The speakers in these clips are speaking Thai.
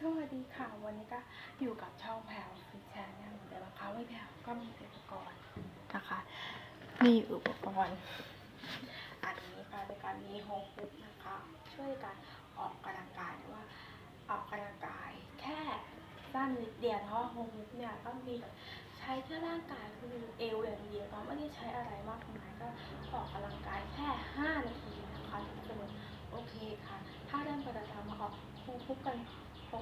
สวัสดีค่ะวันนี้ก็อยู่กับช่องแพลวฟิชแชนแนลเหมือนเดิมนะคะไม่แพลวก็มีอุปกรณ์นะคะ มีอุปกรณ์ อันนี้ค่ะในการมีโฮมฟุตนะคะ ช่วยการออกกำลังกายว่า ออกกำลังกายแค่สั้นนิดเดียวเพราะโฮมฟุตเนี่ยก็มีแบบใช้แค่ร่างกายคือเอวอย่างเดียวก็ไม่ได้ใช้อะไรมากมายก็ออกกำลังกายแค่5นาทีนะคะทุกคนโอเคค่ะ ถ้าเริ่มประจำมาออกโฮมฟุตกัน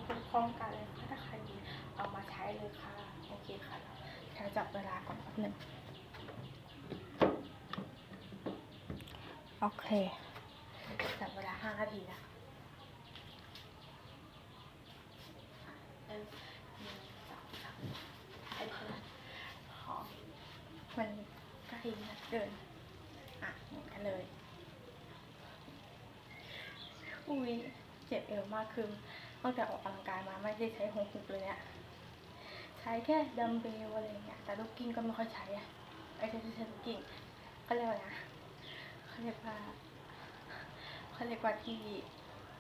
พร้มพร้อมกันเลยค่ะถ้าใครมีเอามาใช้เลยค่ะ โอเคค่ะแค่จับเวลาก่อนแป๊บหนึ่งโอเคจับเวลาห้านาทีนะมหนึ่งสองสามถ่ายเพื่อนขอมันใกล้นัดเกินอะเหมือนกันเลยอุ้ยเจ็บเอวมากคือ ตั้งแต่ออกกำลังกายมาไม่ได้ใช้โฮมฟุกเลยเนี่ยใช้แค่ดัมเบลอะไรอย่างเงี้ยแต่ลูกกิ้งก็ไม่ค่อยใช้อะไอ้ที่ใช้ลูกกิ้งเขาเรียกว่านะเขาเรียกว่าเขาเรียกว่าที่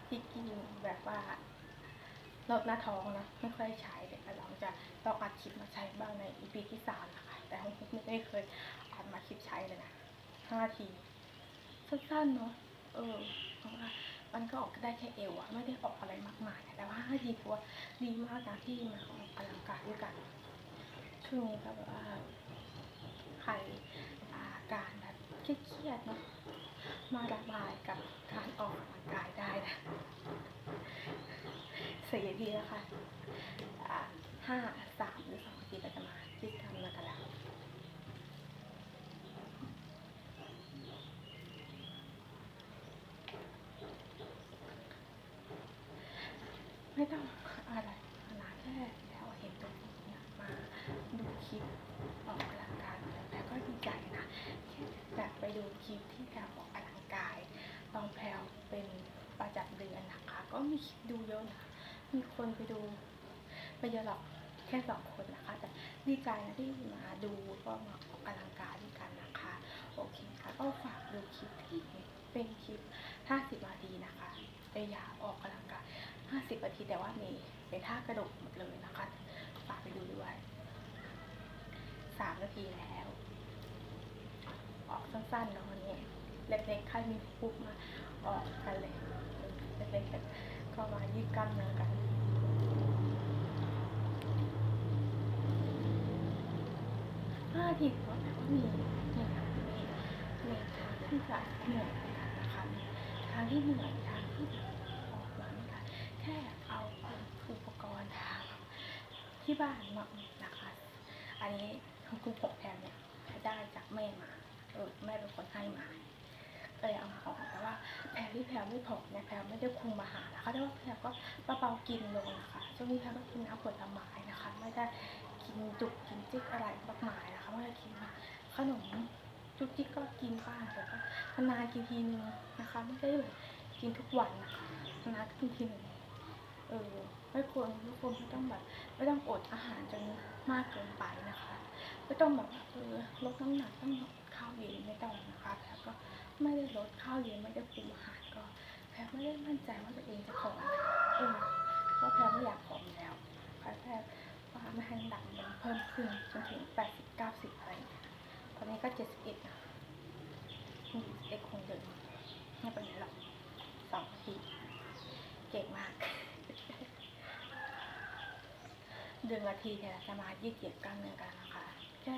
ที่กิ้งแบบว่าลดหน้าท้องนะไม่ค่อยใช้แต่ลองจะลองอัดคลิปมาใช้บ้างในอีพีที่สามนะคะแต่โฮมฟุกไม่เคยอัดมาคลิปใช้เลยนะห้าทีสั้นๆเนาะเออเพราะว่า มันก็ออกได้แค่เอวอะไม่ได้ออกอะไรมากมาย แต่ว่าห้าทีถือว่าดีมากนะที่มาออกกำลังกายด้วยกันช่วงนี้ก็แบบว่าใครอาการแบบเครียดเนาะมาระบายกับการออกกำลังกายได้นะเสียดีนะคะอ่าห้าสามหรือสองทีก็จะมาที่ทำมากันแล้ว ไม่ต้องอะไรขนาดแค่แล้วเห็นตัวเนี่ยมาดูคลิปออกกำลังกายแต่ก็ดีใจนะแค่แบบไปดูคลิปที่แพลออกกำลังกาย ตอนแพลวเป็นประจำเดือนนะคะ ก็มีคลิปดูเยอะนะมีคนไปดูไม่เยอะหรอกแค่สองคนนะคะ แต่ดีใจนะที่มาดูก็มาออกกำลังกายด้วยกันนะคะ โอเคค่ะก็ฝากดูคลิปที่เป็นคลิป 50นาทีนะคะแต่อย่าออกกำลัง 50นาทีแต่ว่ามีเป็นท่ากระดดหมดเลยนะคะฝากไปดูด้วย 3 นาทีแล้ว ออกสั้นๆเนาะวันนี้เล็กๆใครมีปุ๊บมาออกกันเลยเล็กๆก็มายืดกล้ามเนื้อกันห้าทีก็แบบว่ามีมีมีมีทางที่จะเหนื่อยนะคะทางที่เหนื่อยทางที่ แค่เอาอุปกรณ์ทางที่บ้านมานะคะ อันนี้ของคุณผมแพมเนี่ยได้จากแม่มาเออแม่เป็นคนให้มาก็เลยเอามาออกแต่ว่าแพรที่แพรไม่ผอมเนี่ยแพรไม่ได้คุมอาหารนะคะแต่ว่าแพรก็เบากินลงนะคะช่วงนี้แพรก็กินน้ำผลไม้นะคะ ไม่ได้กินจุกกินจิ๊กอะไรมากมายนะคะไม่ได้กินขนมจุกจิ๊กก็กินบ้างแต่ก็นานกินทีนึงนะคะ ไม่ได้แบบกินทุกวันนะคะนานกินทีนึง เออไม่ควรทุกคนไม่ต้องแบบ ไม่ต้องอดอาหารจนมากเกินไปนะคะ ไม่ต้องแบบเออลดน้ำหนักต้องข้าวเย็นไม่ต้องนะคะแพรก็ไม่ได้ลดข้าวเย็นไม่ได้คุมอาหารก็แพรไม่ได้มั่นใจว่าตัวเองจะผอมเออเพราะแพรไม่อยากผอมแล้วแพรแค่ว่าไม่ให้น้ำหนักมันเพิ่มขึ้นจนถึงแปดสิบเก้าสิบอะไรอย่างเงี้ยตอนนี้ก็เจ็ดสิบเอ็ดนะมีเอ็กคงเดินไม่เป็นไรหรอกสองทีเก่งมาก เดือนนาทีเนี่ยจะมายืดเหยียดกล้ามเนื้อกันนะคะแค่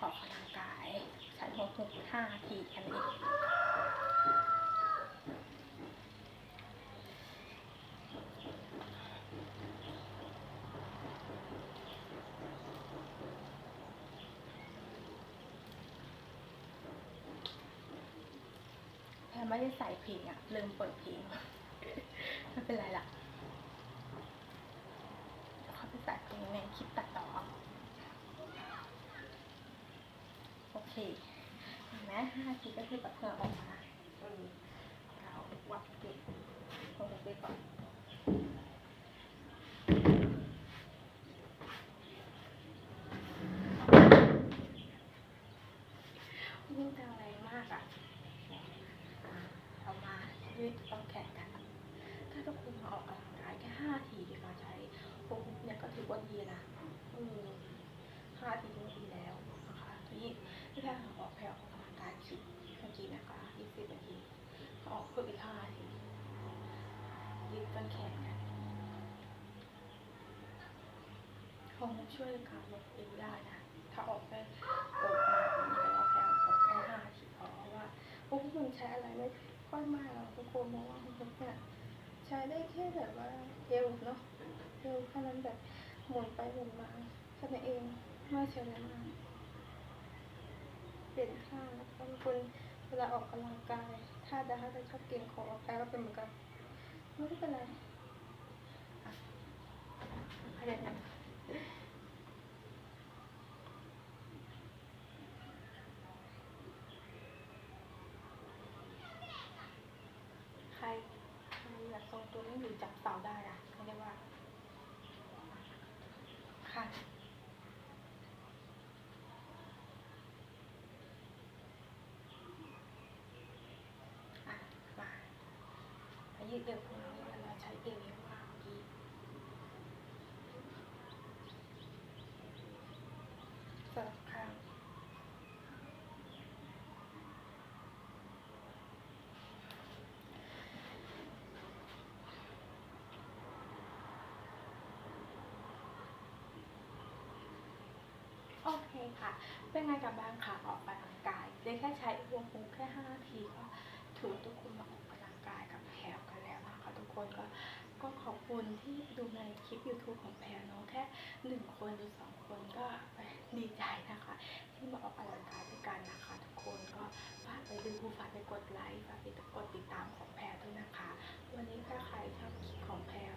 ออกกำลังกายใช้หกหกห้านาทีแค่นี้นเองแพรไม่ได้ใส่เพลงอะลืมเปิดเพลงไม่เป็นไรล่ะ เดี๋ยวเขาไปใส่เพลงในคลิปตัดต่อเอา โอเคเห็นไหมห้าทีก็คือแบบเหงื่อออกมาเราวัดเก็บคงไปก่อนยิ่งแรงแรมากอะเอามายืดต้องแขนกันถ้าทุกคนมาออกกำลังกายแค่ห้าทีก่อนใช้กว่าดีนะห้าทีก็ดีแล้วนะคะทีนี้ ที่แพทย์ออกแพลออกกำลังกายคิดเมื่อกี้นะคะยี่สิบนาทีออกเพิ่มอีกห้านาทียืดต้นแขนกันคงช่วยการลดเอวได้นะ ถ้าออกไปออกมาแบบนี้แล้วแพลออกแค่ห้านาทีพอเพราะว่าพวกคุณใช้อะไรไม่ค่อยมากหรอกทุกคนเพราะว่าพวกคุณเนี่ยใช้ได้แค่แบบว่าเอวเนาะเอวแค่นั้นแบบหมุนไปหมุนมาแค่นั้นเองไม่ใช่อะไรมาก เปลี่ยนข้างบางคนเวลาออกกำลังกายถ้าดาถ้าชอบเก่งของออกกายก็เป็นเหมือนกันไม่ได้เป็นไรอะพยาใครใครอยากทรงตัวนี้อยู่จับเสาได้อะเขาเรียกว่าค่ะ มามายื ดเอวของเราแล้วเราใช้เอวข้างล่างเมื่อกี้สลับข้างโอเคค่ะ เป็นไงกับบ้างค่ะ ออกกำลังกายเรียแค่ใช้วงพุงแค่5นาทีก็ถือว่าทุกคนมาออก คะทุกคนก็ก็ขอบคุณที่ดูในคลิป YouTube ของแพรเนาะแค่หนึ่งคนหรือสองคนก็ดีใจนะคะ ที่มาออกกำลังกายด้วยกันนะคะทุกคนก็ฝากไปดูฝากไปกดไลค์ฝากไปกดติดตามของแพรด้วยนะคะ วันนี้ถ้าใครชอบคลิปของแพร